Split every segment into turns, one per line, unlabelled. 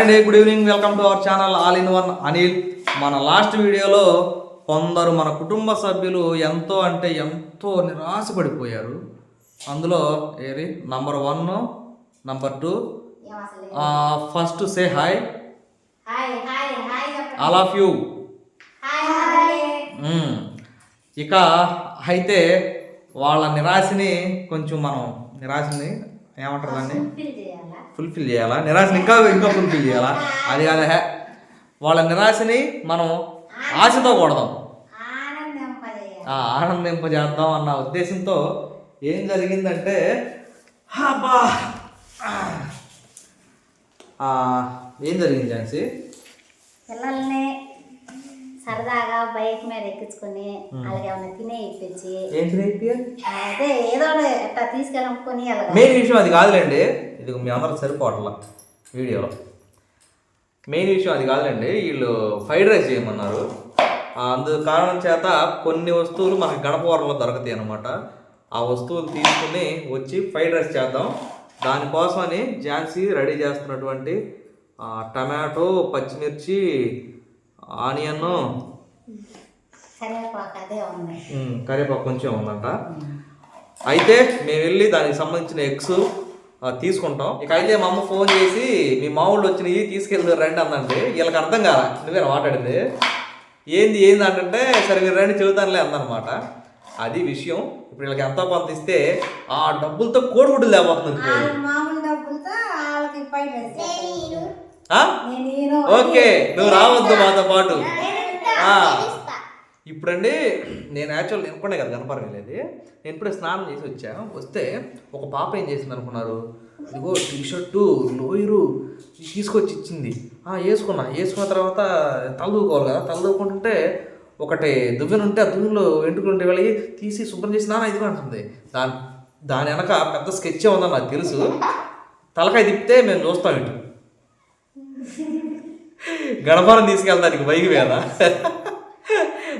Hi అండి good evening welcome to our channel all in one Anil మన last వీడియోలో కొందరు మన కుటుంబ సభ్యులు ఎంతో అంటే ఎంతో నిరాశపడిపోయారు. అందులో ఏది? Number one number two first say hi all of you ఇక అయితే వాళ్ళ నిరాశని కొంచెం మనం నిరాశని ఏమంటారు దాన్ని? ఫుల్ఫిల్ చేయాలా? నిరాశని ఇంకా ఇంకా ఫుల్ఫిల్ చేయాలా? అది కాదు. హే వాళ్ళ నిరాశని మనం ఆశతో కొడదాం. ఆనందింపజేద్దాం అన్న ఉద్దేశంతో ఏం జరిగిందంటే అబ్బా! ఏం జరిగింది ఝాన్సీ?
పిల్లల్ని సరదాగా బైక్ మీద ఎక్కించుకొని అలాగే ఏమైనా తినే ఇప్పించి అదే ఏదో అట్లా తీసుకెళ్ళి అలాగా
మెయిన్ విషయం అది కాదులేండి. ఇది మీ అందరికి సరిపోవట్లా వీడియోలో. మెయిన్ విషయం అది కాదులేండి. వీళ్ళు ఫ్రైడ్ రైస్ చేయమన్నారు. అందు కారణం చేత కొన్ని వస్తువులు మనకి గణపవరంలో దొరుకుతాయి అనమాట ఆ వస్తువులు తీసుకుని వచ్చి ఫ్రైడ్ రైస్ చేద్దాం. దానికోసమని ఝాన్సీ రెడీ చేస్తున్నటువంటి టమాటో పచ్చిమిర్చి ఆనియన్
కరివేపాకు
కొంచెం ఉందంట. అయితే మేము వెళ్ళి దానికి సంబంధించిన ఎగ్స్ తీసుకుంటాం. ఇక అయితే మా అమ్మ ఫోన్ చేసి మీ మామూళ్ళు వచ్చినవి తీసుకెళ్ళి రండి అందండి వీళ్ళకి అర్థం కాల? నువ్వేనా మాట్లాడింది? ఏంది ఏంది? అంటే సరే మీరు రండి చెబుతానులే అందనమాట అది విషయం. ఇప్పుడు వీళ్ళకి ఎంతో కొంత ఇస్తే ఆ డబ్బులతో కోడిగుడ్డు లేకపోతుంది ఓకే నువ్వు రావద్దు మాతో పాటు. ఇప్పుడండి నేను యాక్చువల్ అనుకునే కదా కనపరం వెళ్ళేది నేను ఇప్పుడే స్నానం చేసి వచ్చా. వస్తే ఒక పాప ఏం చేసింది అనుకున్నారు? ఇదిగో టీ షర్టు లోయరు తీసుకొచ్చి ఇచ్చింది. వేసుకున్నా. వేసుకున్న తర్వాత తలదూకోవాలి కదా. తలదూకుంటుంటే ఒకటి దువ్వెన ఉంటే ఆ దువ్వెనలో వెంట్రుకలు ఉంటే వెళ్ళి తీసి శుభ్రం చేసి నాన్న ఇదిగో అంటుంది. దాని దాని వెనక పెద్ద స్కెచ్ ఉందని నాకు తెలుసు. తలకాయ తిప్పితే మేము చూస్తాం ఇటు. గణపరం తీసుకెళ్తానికి బైక్ మీద.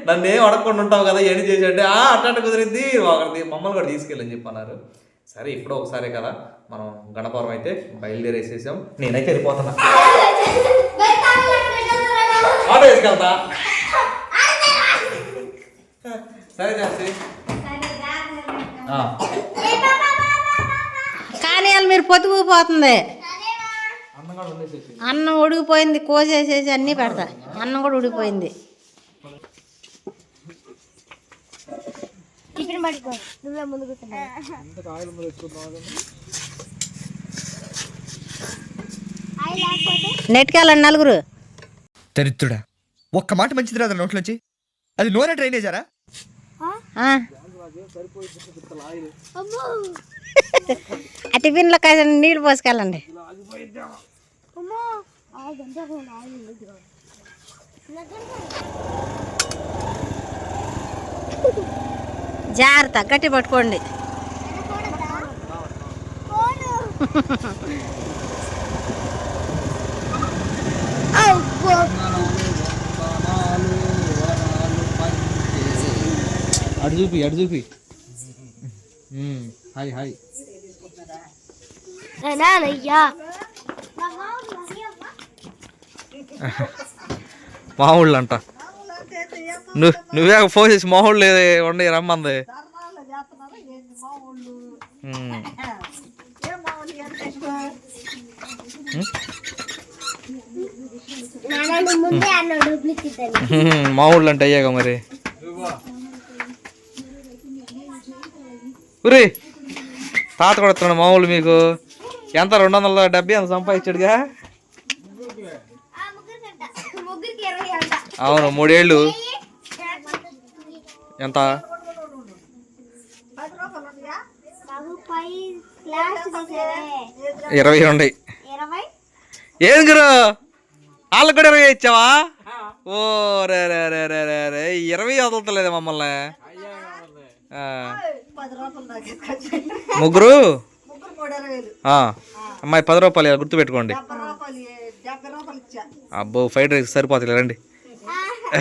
నన్ను ఏం అడగకుండా ఉంటావు కదా ఏం చేసాడంటే ఆ అట్ట కుదిరింది. ఒకరిది మమ్మల్ని కూడా తీసుకెళ్ళని చెప్పి అన్నారు సరే ఇప్పుడు ఒకసారి కదా మనం గణపవరం అయితే బయలుదేరేసేసాం. నేనైతే వెళ్ళిపోతున్నా. ఆటో వేసుకెళ్తా సరే జాస్తి
కానీ వాళ్ళు మీరు పొత్తుకుపోతుంది
అన్నం
ఉడికిపోయింది కోసేసేసి అన్నీ పెడతా. అన్నం కూడా ఉడికిపోయింది. నెట్కెళ్ళండి నలుగురు.
దరిద్రుడా. ఒక్క మాట మంచిది రాదు నోట్లోంచి అది నూనె డ్రైనేజారా
ఆ. టిఫిన్లో కాస్త నీళ్ళు పోసుకెళ్ళండి.
ఆగింది
జాగ్రత్త గట్టి పట్టుకోండి.
అటు చూపి అటు చూపి. Hi hi.
నానయ్యా
మా ఊళ్ళు అంట నువ్వు నువ్వే ఫోన్ చేసి మా ఊళ్ళు ఉండి రమ్మంది. ఉమ్. మా ఊళ్ళు అంటే అయ్యాక మరి. ఉరి తాత కూడా ఇస్తున్నాడు మా ఊళ్ళు మీకు. ఎంత? రెండు వందల డెబ్బై ఎంత సంపాదించాడుగా? అవును మూడేళ్ళు. ఎంత? ఇరవై
ఇరవై
ఏం గురు? వాళ్ళకి కూడా ఇరవై ఇచ్చావా? ఓ రే రే రే రే రే రే. ఇరవై వదలతలేదు మమ్మల్ని. ముగ్గురు. అమ్మాయి పది రూపాయలు గుర్తుపెట్టుకోండి. అబ్బో ఫ్రైడ్ రైస్ సరిపోతుంది రండి.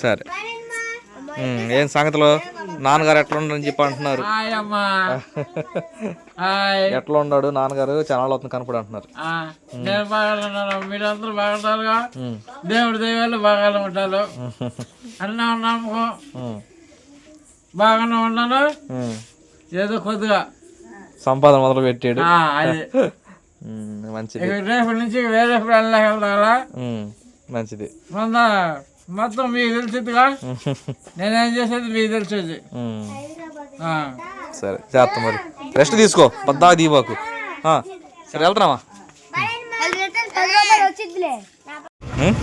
సరే. ఏం సంగతిలో? నాన్నగారు ఎట్లా ఉండని చెప్పి అంటున్నారు.
హాయ్ అమ్మా. హాయ్.
ఎట్లా ఉన్నాడు నాన్నగారు? చాలా అవుతుంది కనపడి అంటున్నారు.
ఆ, నేను ఉన్నాను. మీరందరూ బాగుంటారుగా దేవుడి దైవాలు బాగానే ఉంటారు అన్నా నమ్మకం
ఉమ్,
బాగానే ఉన్నాను. ఏదో కొద్దిగా.
సంపాదన మొదలు పెట్టాడు మంచిది.
ఇక రేపు నుంచి వేరే ఫ్రెండ్లకు వెళ్తారా
మంచిది.
మొన్న మొత్తం మీకు తెలిసిందిగా నేనేం చేసేది మీకు తెలిసేది.
సరే జాగ్రత్త మరి. రెస్ట్ తీసుకో పద్దాక దీబాకు ఆ, సరే వెళ్తున్నామా
వచ్చిందిలే
ఉమ్?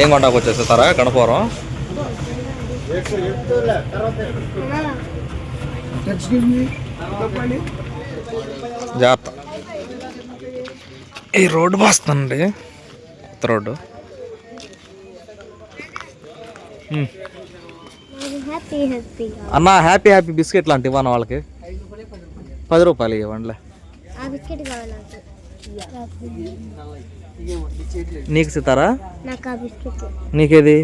ఏం కొండకు వచ్చేస్తారా గణపురం? జాగ్రత్త. ఈ రోడ్డు బాస్తుందండి? కొత్త రోడ్డు. ఉమ్.
హ్యాపీ హ్యాపీ
అన్న హ్యాపీ హ్యాపీ బిస్కెట్ లాంటి ఇవ్వను వాళ్ళకి? పది రూపాయలు ఇవ్వండిలే.
ఆ బిస్కెట్ కావాలి నాకు.
నీకు సితారా? నీకేది?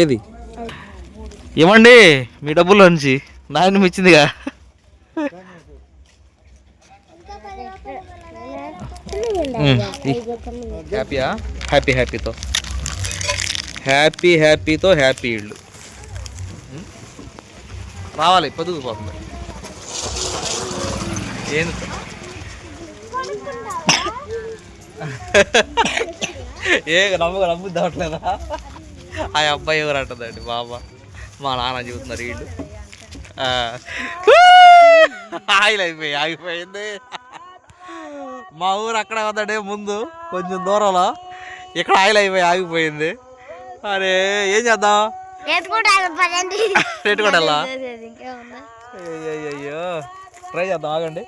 ఏది? ఇవ్వండి మీ డబ్బుల్లో నుంచి. నాయన ఇచ్చిందిగా హ్యాపీయా హ్యాపీ హ్యాపీతో హ్యాపీ హ్యాపీతో హ్యాపీ ఇళ్ళు. రావాలి పొదుగు పోతుంది. ఏంది? ఏ నమ్ము నమ్ము దావట్లేదా? ఆ అబ్బాయి ఎవరు అంటుందండి బాబా? మా నాన్న చెబుతున్నారు వీళ్ళు. ఆయిల్ అయిపోయి ఆగిపోయింది. మా ఊరు అక్కడ ఉందండి ముందు కొంచెం దూరంలో. ఇక్కడ ఆయిల్ అయిపోయి ఆగిపోయింది. అరే ఏం చేద్దాం? రేటు కూడా అయ్యో ట్రై చేద్దాం ఆగండి.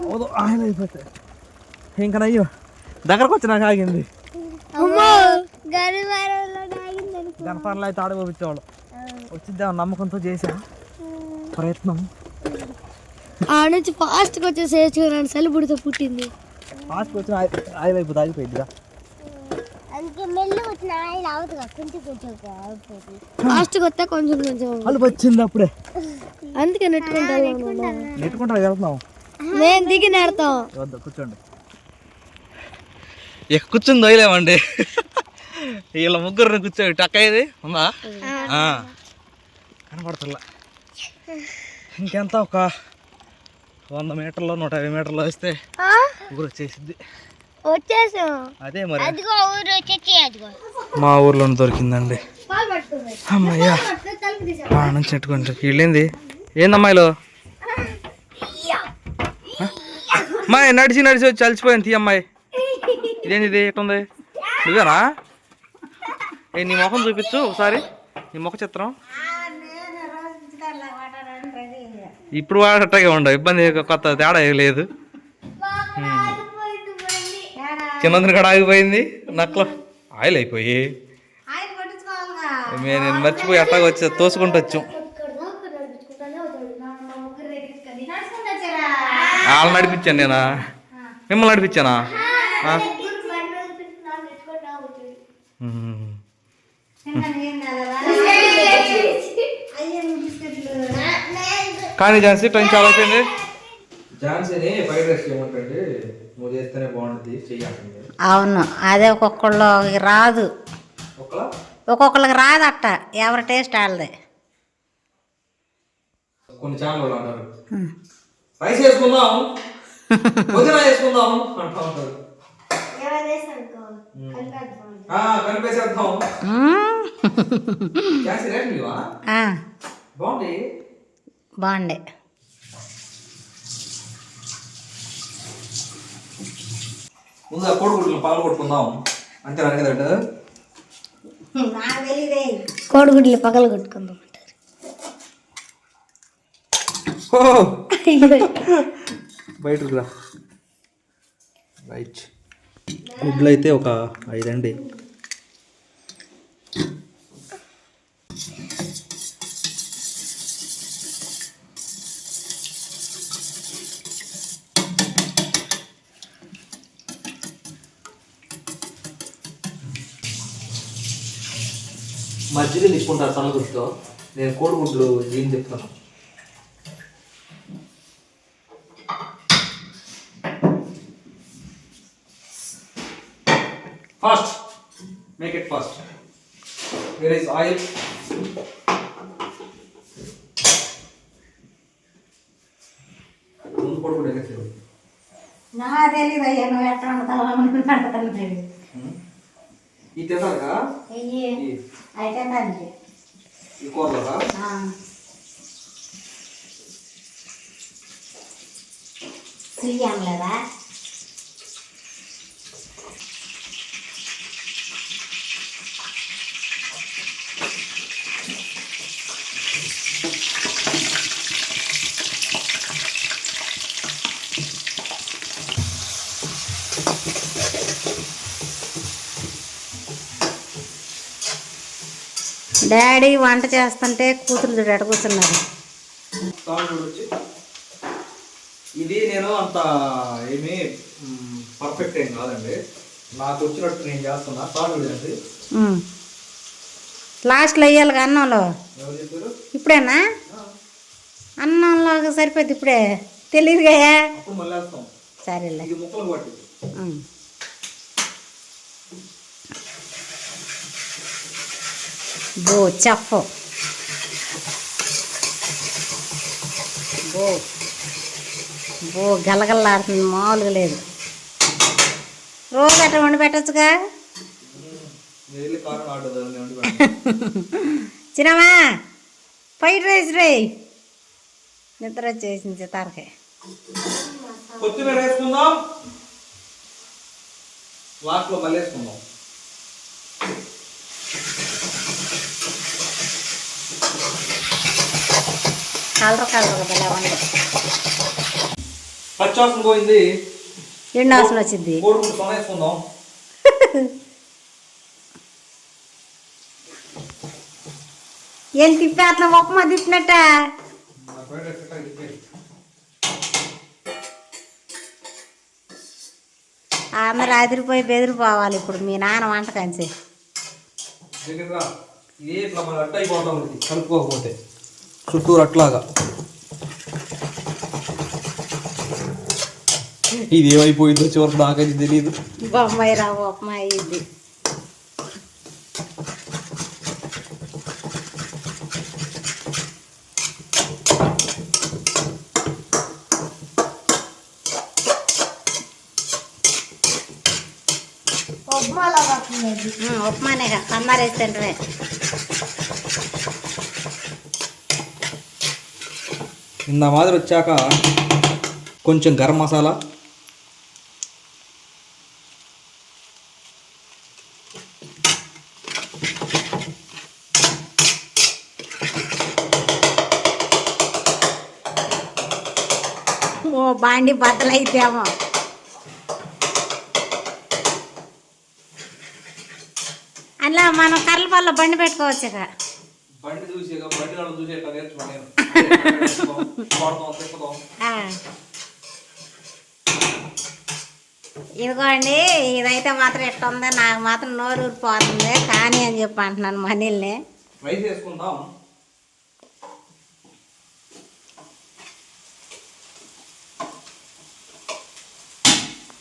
ఆయిల్ అయిపోతాయి ఇంకా అయ్యో దగ్గరకు వచ్చి నాకు ఆగింది గణపర్లు అయితే ఆడబోపించేవాళ్ళు వచ్చిద్దాం నమ్మకంతో చేసా. ప్రయత్నం.
ఆ నుంచి ఫాస్ట్గా వచ్చేసేయచ్చు నన్ను సలిపుడితో పుట్టింది.
ఫాస్ట్ వచ్చిన ఆయిల్ అయిపోతుంది ఆగిపోయిందిగా
అందుకే మెల్లి వచ్చిన ఆయిల్ అవుతుంది కొంచెం కొంచెం ఫాస్ట్గా వస్తే కొంచెం కొంచెం
అలుపు వచ్చింది అప్పుడే.
అందుకే నెట్టుకుంటాను.
నెట్టుకుంటా వెళ్తున్నాం
మేము దిగి నెడతాం
వద్ద కూర్చోండి. ఇక కూర్చుని దొయలేమండి వీళ్ళ ముగ్గురిని కూర్చో టక్క ఇది ఉందా? ఆ. కనపడుతుందా ఇంకెంత ఒక వంద మీటర్లో నూట యాభై మీటర్లో వస్తే ఊరు వచ్చేసిద్ది.
వచ్చేసాం.
అదే మరి.
అదిగో ఊరు వచ్చేసి అదిగో.
మా ఊర్లో దొరికిందండి. అమ్మయ్యా. ఆ నుంచి ఎట్టుకుంటా వీళ్ళేంది? ఏందమ్మాయిలు అమ్మాయి నడిచి నడిచి వచ్చి అలసిపోయింది. తీ అమ్మాయి. ఇదేంది ఇది ఎట్టుంది నువ్వేనా? ఏ నీ ముఖం చూపించు ఒకసారి. నీ ముఖ చిత్రం. ఇప్పుడు వాడటగా ఉండవు. ఇబ్బంది కొత్త తేడా లేదు. చిన్నదిని కూడా ఆగిపోయింది. నక్కలో. ఆయిల్ అయిపోయి.
ఆయన పట్టించుకోవాలిగా.
మే- నేను మర్చిపోయి అట్టాగా వచ్చి తోసుకుంటూ వచ్చాం.
ముగ్గురు ఎక్కించుకొని నడుచుకుంటూ వచ్చారా
వాళ్ళు నడిపించాను నేనా మిమ్మల్ని నడిపించానా ఆ? మ్మ్.
ఏం కాదా అయ్యే బిస్కెట్లు
కానీ ఝాన్సీ టైం చాలా అయిపోయింది. ఝాన్సీని ఫ్రైడ్ రైస్ చేయమంటే నువ్వు చేస్తేనే బాగుంటుంది చెయ్యాలి
అవును అదే ఒక్కొక్కళ్ళు రాదు.
ఒకలా
ఒక్కొక్కరికి రాదు అట్ట ఎవరి టేస్ట్ వాళ్ళది.
కొన్ని ఛానల్ అంటారు. రైస్ వేసుకుందాం పుదీనా వేసుకుందాం అంటా ఉంటారు. కలిపేసేద్దాం. బాగుంది.
బాగుండే
ముందు ఆ కోడిగుడ్లు పాలు కొట్టుకుందాం. అంతే కదండి
నాకు తెలియదే.
కోడిగుడ్లు పగల కొట్టుకుందాం
ఓ! బయటకు రా. రైట్. గుడ్లు అయితే ఒక ఐదండి. తీసుకుంటారు సన్నగుడ్డుతో నేను కోడిగుడ్లు దీన్ని చెప్తున్నాను fast make it fast where is oil ముందు కోడిగుడ్డు ఎగేసారు
నా తెలీదు అయ్యా నువ్వు ఎట్లా వండుతావు
ఈ తింటారుగా
అయితే దానికి
ఈ కూరలోగా
చెయ్యం లేదా? డాడీ వంట చేస్తుంటే కూతురు చూడు ఎట కూర్చున్నారు?
ఇది నేను అంత ఏమీ పర్ఫెక్ట్ ఏం కాదండి. నాకు వచ్చినట్టు నేను చేస్తున్నా. సౌండ్ చూడండి
లాస్ట్లో వేయాలి అన్నంలో?
ఎవరు చెప్పారు?
ఇప్పుడేనా? అన్నంలో సరిపోద్ది ఇప్పుడే. తెలియదుగా
అప్పుడు మళ్ళీ వేస్తాం.
సరేలే.
ఇది ముక్కలు
ఉమ్. బో బో గలగల్లాడుతుంది మామూలుగా లేదు. రోజు అట్లా వండి పెట్టచ్చుగా. చిన్నమా ఫ్రైడ్ రైస్ రే. నిద్ర వచ్చేసింది చితారకాయ
కొత్తిమీర వేసుకుందాం. లాస్ట్లో మళ్ళీ వేసుకుందాం.
కలర్ కలర్ భలే ఉంది.
పచ్చాసం పోయింది.
ఎండు వాసన వచ్చింది. ఏం తిప్పేస్తున్నా ఉప్మా తిప్పినట్ట? అందరు అదిరిపోయి బెదిరిపోవాలి ఇప్పుడు మీ నాన్న వంట కంచి.
కలుపుకోకపోతే. చుట్టూరు అట్లాగా. ఇది ఏమైపోయిందో చివరికి నాకైతే తెలియదు
బొమ్మాయి రా ఉప్మా అయ్యింది
ఉప్మాలో వస్తుంది
ఉమ్, ఉప్మానే వేసి తింటమే
ఇంత మాదిరి వచ్చాక కొంచెం గరం మసాలా.
ఓ బాండి బద్దలు అలా మనం కర్రల పళ్ళ బండి పెట్టుకోవచ్చు కదా
బండి చూసి బండి నన్ను చూసి ఎట్లా నేర్చుకున్నాను నేను కొడతాం తిప్పుతాం
ఆ. ఇదిగోండి ఇదైతే మాత్రం ఎట్ట ఉంది నాకు మాత్రం నోరు ఊరిపోతుంది. కానీ అని చెప్పి అంటున్నాను మనీల్ని.
రైస్ వేసుకుందాం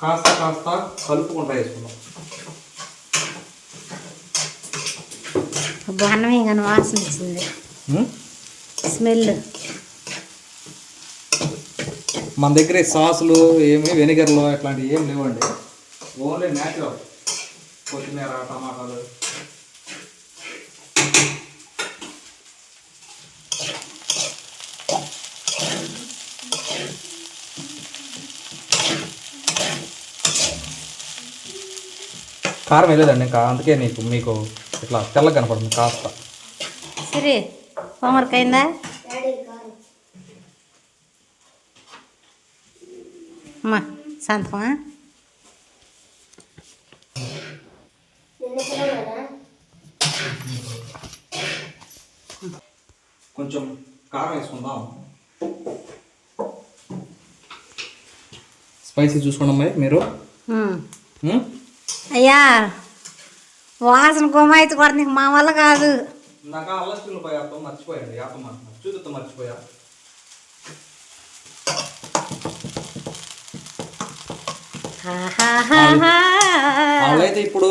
కాస్త కాస్త కలుపుకుంటా వేసుకుందాం
బన్నమే కానీ వాసన వచ్చింది. స్మెల్.
మన దగ్గర సాసులు ఏమి వెనిగర్లు అట్లాంటివి ఏం లేవండి. ఓన్లీ న్యాచురల్ కొత్తిమీర టమాటాలు. కారం వేయలేదండి ఇంకా అందుకే నీకు మీకు ఇట్లా తెల్లగా కనపడుతుంది కాస్త.
సరే హోంవర్క్ అయిందా? అమ్మా సంతకమా
కొంచెం కారం వేసుకుందాం. స్పైసీ చూసుకోండి అమ్మాయి మీరు?
అయ్యా వాసన గుమాయితు కూడా నీకు మా వల్ల కాదు.
నాకు అల్లస్పిల్లు పోయి అర్థం మర్చిపోయాడు యాపం చూపిస్తా మర్చిపోయా. వాళ్ళైతే ఇప్పుడు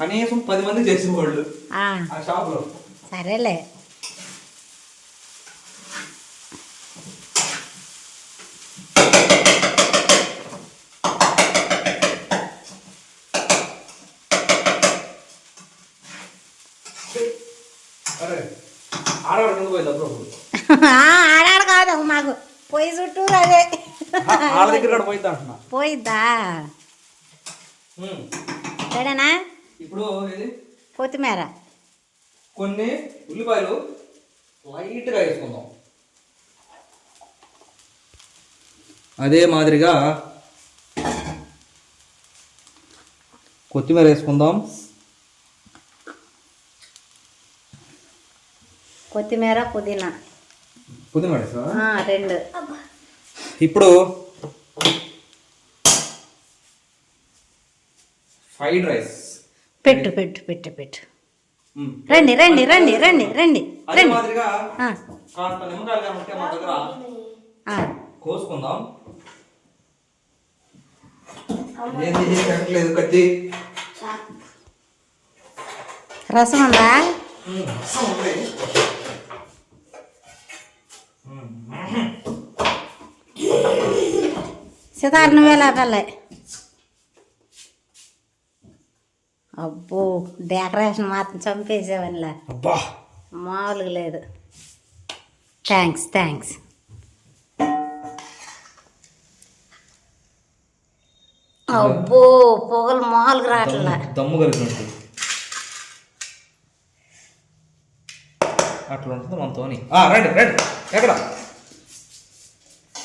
కనీసం పది మంది చేసేవాళ్ళు
ఆ,
ఆ షాప్లో.
సరేలే
అరే ఆడవాడు కింద పోయింది అప్పుడు
ఆ, ఆడాడు కాదు మాకు పొయ్యి చుట్టూ అదే.
పోయిద్దా.
సరేనా
ఇప్పుడు
కొత్తిమీర.
కొన్ని ఉల్లిపాయలు లైట్గా వేసుకుందాం. అదే మాదిరిగా కొత్తిమీర వేసుకుందాం.
కొత్తిమీర పుదీనా.
పుదీనా
రెండు.
ఇప్పుడు ఫ్రైడ్ రైస్.
పెట్టు పెట్టు పెట్టు పెట్టు. రండి రండి రండి రండి రండి రండి.
కోసుకుందాం. కత్తి?
రసం ఉందా. సితార్ నువ్వే లేపల్లే అబ్బో డెకరేషన్ మాత్రం చంపేసేవనిలా.
అబ్బా.
మామూలుగా లేదు. థ్యాంక్స్ థ్యాంక్స్ అబ్బో పొగలు మామూలుగా రావట్లా.
దమ్ము- అట్లా ఉంటుంది మనతోని రండి రండి. ఎక్కడ?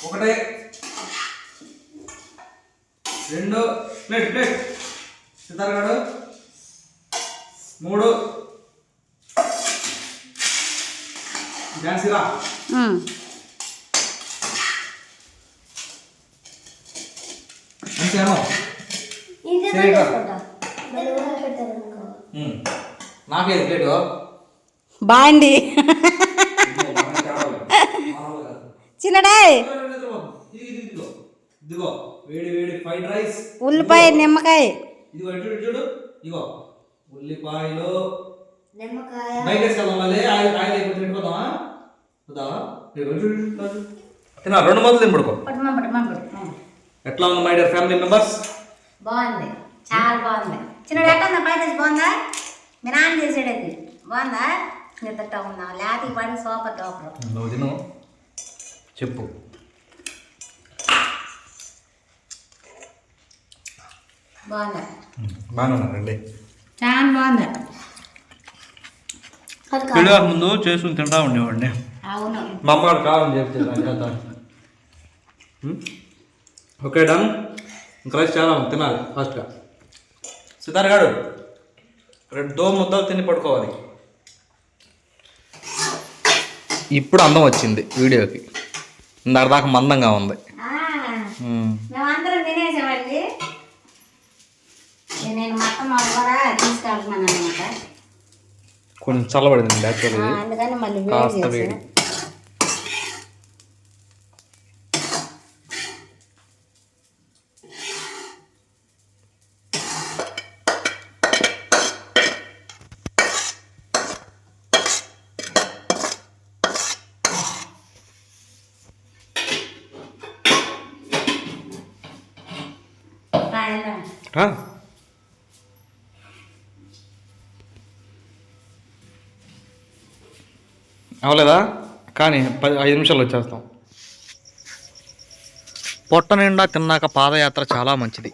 ఒకటే. రెండు. Plate plate. సితారగాడు మూడు. ఝాన్సీరా. అంతేనో సరేగా. నాకేది ప్లేటు?
బాండి చిన్నడే.
ఇదిగో వేడి వేడి ఫ్రైడ్ రైస్
ఉల్లిపాయ నిమ్మకాయ.
ఇదిగో ఇటు చూడు ఇదిగో. ఉల్లిపాయలు.
నిమ్మకాయ.
మళ్ళీ. ఆయిల్ ఆయిల్ అయిపోతే చూద్దామా. తిన్నా రెండు మొదలు తినబడుకో ఎట్లా ఉంది మై డియర్ ఫ్యామిలీ మెంబర్స్
బాగుంది. చాలా బాగుంది. చిన్నడు ఎట్ట ఉందా? ఫ్రైడ్ రైస్ బాగుందా? మీ నాన్న చేసేటది. బాగుందా? నిద్రట ఉందా లేకపోతే ఈ పడి సూపర్ డోపర్
నువ్వు తిను. చెప్పు. బాగానే ఉన్నారండి
చాలా బాగుంది
పెళ్ళి ముందు చేసుకుని తింటా ఉండేవాడిని.
అవును.
మా అమ్మగారు కావాలని చెప్తే నేను చేస్తాను ఉం? Okay done. ఇంకా రైస్ చాలా ఉంది, తినాలి ఫాస్ట్గా. సితార్ గారు రెండు దో ముద్దలు తిని పడుకోవాలి. ఇప్పుడు అందం వచ్చింది వీడియోకి. ఇందాక దాకా మందంగా ఉంది. ఉం.
మేమందరం తినేసామండి. నేను మొత్తం కూడా తీసుకెళ్తున్నాను అనమాట
కొంచెం చల్లబడింది యాక్చువల్లీ
అందుకని మళ్ళీ
కాస్త వేడి. అవలేదా? కానీ పది ఐదు నిమిషాలు వచ్చేస్తాం. పొట్ట నిండా తిన్నాక పాదయాత్ర చాలా మంచిది.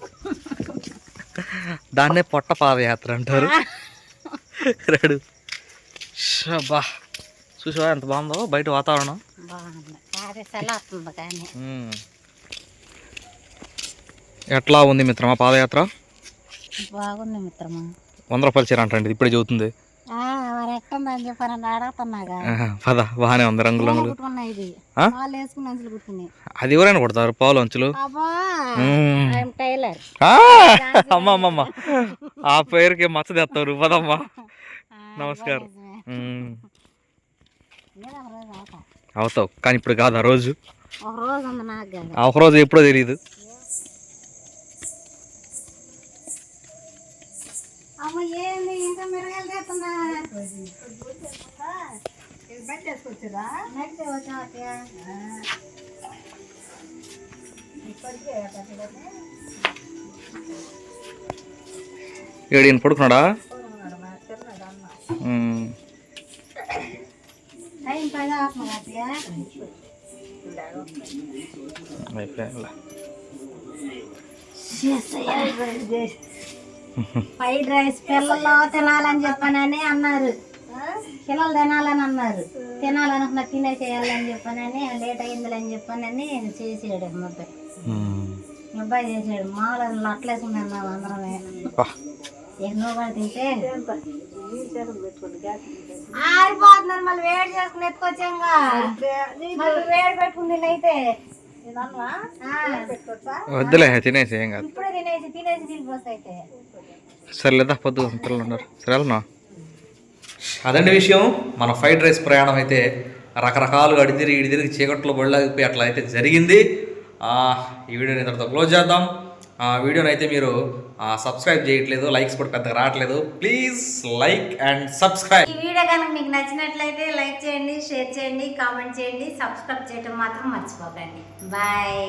దాన్నే పొట్ట పాదయాత్ర అంటారు. రెడు. బా చూసావా ఎంత బాగుందో? బయట వాతావరణం. ఎట్లా ఉంది మిత్రమా పాదయాత్ర?
బాగుంది మిత్రమా.
వంద రూపాయలు చీర అంటండి ఇప్పుడే
మరి ఎట్టుందని చెప్పాను అడుగుతున్నాగా
పద బాగానే ఉంది రంగులు రంగులు.
కుట్టుకున్నాయి ఇది.
ఆ?
వాళ్ళు వేసుకుని అంచులు కుట్టుకున్నాయి
అది ఎవరైనా కొడతారు? పావులు అంచులు?
టైలర్.
ఆ, అమ్మ అమ్మమ్మ ఆ పేరుకి మచ్చ తెస్తారు. పదమ్మా. నమస్కారం. అవుతావు. కానీ ఇప్పుడు కాదు ఆ రోజు.
ఒక రోజు
ఎప్పుడో తెలియదు
ఏంది? ఇంకా మిరగాయలు వచ్చా అత్తయ్య.
ఏడు ఈయన పడుకున్నాడా?
ఫ్రైడ్ రైస్ పిల్లలు తినాలని చెప్పానని అన్నారు. పిల్లలు తినాలని అన్నారు. తినాలనుకున్న తినేసేయాలని చెప్పానని లేట్ అయిందిలే అని చెప్పానని చేసాడు అబ్బాయి అబ్బాయి చేసాడు. మామూలు అట్లేసుకుని అన్నాం అందరమే. నువ్వు కూడా తింటే? ఆరిపోతున్నారు మళ్ళీ వేడి చేసుకుని ఎత్తుకొచ్చాంగా. మళ్ళీ వేడి పెట్టుకుంది అయితే
వద్దులే తినేసి
ఇప్పుడే తినేసి తినేసి తినిపోతా అయితే.
సరేలేదా పొద్దు పిల్లలు ఉన్నారు. సరే వెళ్ళనా అదండి విషయం. మన ఫ్రైడ్ రైస్ ప్రయాణం అయితే రకరకాలుగా అడి తిరిగి ఇడి తిరిగి చీకట్లో బళ్ళాగిపోయి అట్లా అయితే జరిగింది. ఆ, ఈ వీడియోని ఇంతటితో క్లోజ్ చేద్దాం. ఆ వీడియోని అయితే మీరు సబ్స్క్రైబ్ చేయట్లేదు లైక్స్ కూడా పెద్దగా రావట్లేదు. ప్లీజ్ లైక్ అండ్ సబ్స్క్రైబ్
ఈ వీడియో కనుక మీకు నచ్చినట్లయితే లైక్ చేయండి షేర్ చేయండి కామెంట్ చేయండి సబ్స్క్రైబ్ చేయడం మాత్రం మర్చిపోకండి. బాయ్